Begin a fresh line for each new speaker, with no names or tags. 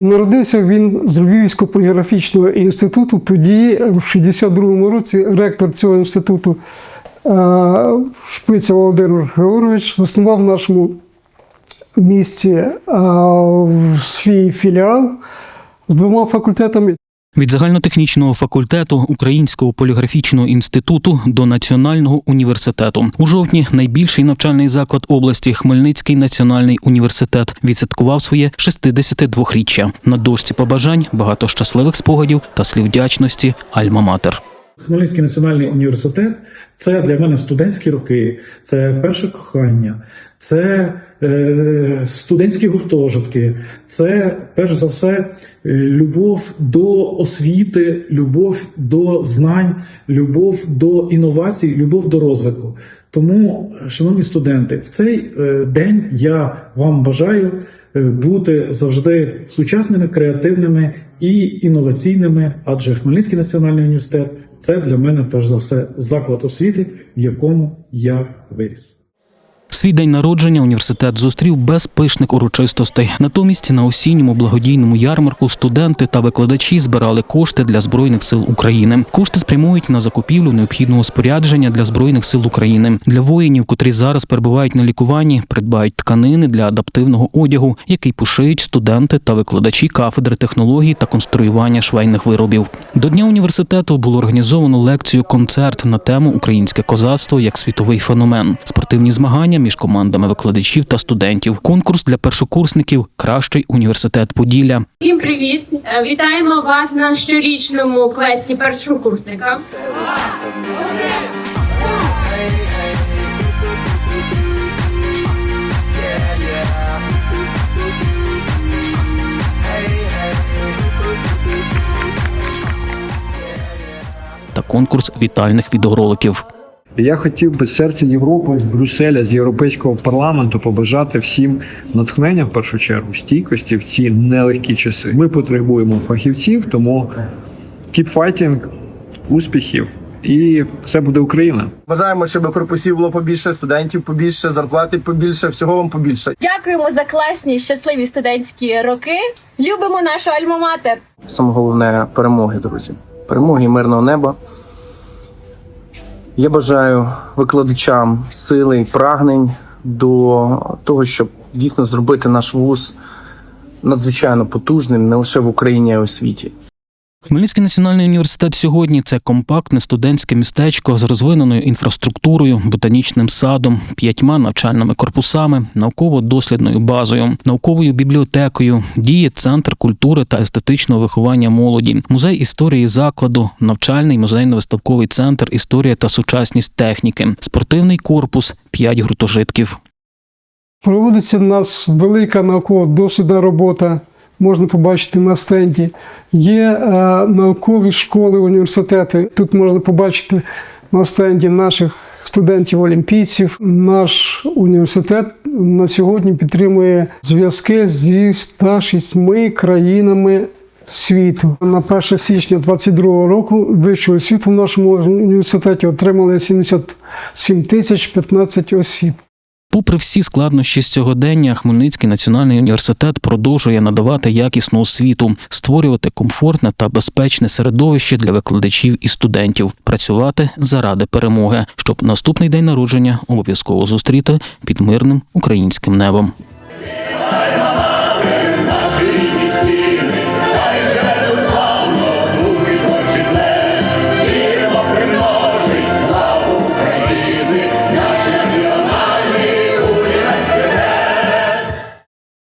Народився він з Львівського поліграфічного інституту. Тоді, в 62-му році, ректор цього інституту е, Шпиця Володимир Григорович заснував в нашому місті е, свій філіал з двома факультетами.
Від загальнотехнічного факультету Українського поліграфічного інституту до Національного університету у жовтні найбільший навчальний заклад області Хмельницький національний університет відсвяткував своє 62-річчя. На дошці побажань багато щасливих спогадів та слів вдячності Альма-Матер.
Хмельницький національний університет це для мене студентські роки, це перше кохання, це е, студентські гуртожитки, це перш за все е, любов до освіти, любов до знань, любов до інновацій, любов до розвитку. Тому, шановні студенти, в цей е, день я вам бажаю е, бути завжди сучасними, креативними і інноваційними, адже Хмельницький національний університет це для мене перш за все заклад освіти, в якому я виріс.
Свій день народження університет зустрів без пишних урочистостей. Натомість на осінньому благодійному ярмарку студенти та викладачі збирали кошти для збройних сил України. Кошти спрямують на закупівлю необхідного спорядження для збройних сил України для воїнів, котрі зараз перебувають на лікуванні, придбають тканини для адаптивного одягу, який пошиють студенти та викладачі кафедри технологій та конструювання швейних виробів. До дня університету було організовано лекцію концерт на тему Українське козацтво як світовий феномен, спортивні змагання між командами викладачів та студентів, конкурс для першокурсників Кращий університет Поділля.
Всім привіт! Е, Вітаємо вас на щорічному квесті першокурсника.
та конкурс вітальних відеороликів.
Я хотів би з серця Європи, з Брюсселя, з європейського парламенту побажати всім натхнення в першу чергу, стійкості в ці нелегкі часи. Ми потребуємо фахівців, тому keep fighting, успіхів, і це буде Україна.
Бажаємо, щоб корпусів було побільше, студентів побільше, зарплати побільше, всього вам побільше.
Дякуємо за класні щасливі студентські роки. Любимо нашу альма-матер.
Саме головне перемоги, друзі. Перемоги мирного неба. Я бажаю викладачам сили і прагнень до того, щоб дійсно зробити наш вуз надзвичайно потужним не лише в Україні, а й у світі.
Хмельницький національний університет сьогодні це компактне студентське містечко з розвиненою інфраструктурою, ботанічним садом, п'ятьма навчальними корпусами, науково-дослідною базою, науковою бібліотекою, діє центр культури та естетичного виховання молоді, музей історії закладу, навчальний музейно-виставковий центр історія та сучасність техніки, спортивний корпус, п'ять гуртожитків.
Проводиться в нас велика науково-дослідна робота. Можна побачити на стенді. Є е, наукові школи, університети. Тут можна побачити на стенді наших студентів-олімпійців. Наш університет на сьогодні підтримує зв'язки зі 106 країнами світу. На 1 січня 2022 року вищу освіту в нашому університеті отримали 77 тисяч 15 осіб.
Попри всі складнощі з сьогодення, Хмельницький національний університет продовжує надавати якісну освіту, створювати комфортне та безпечне середовище для викладачів і студентів, працювати заради перемоги, щоб наступний день народження обов'язково зустріти під мирним українським небом.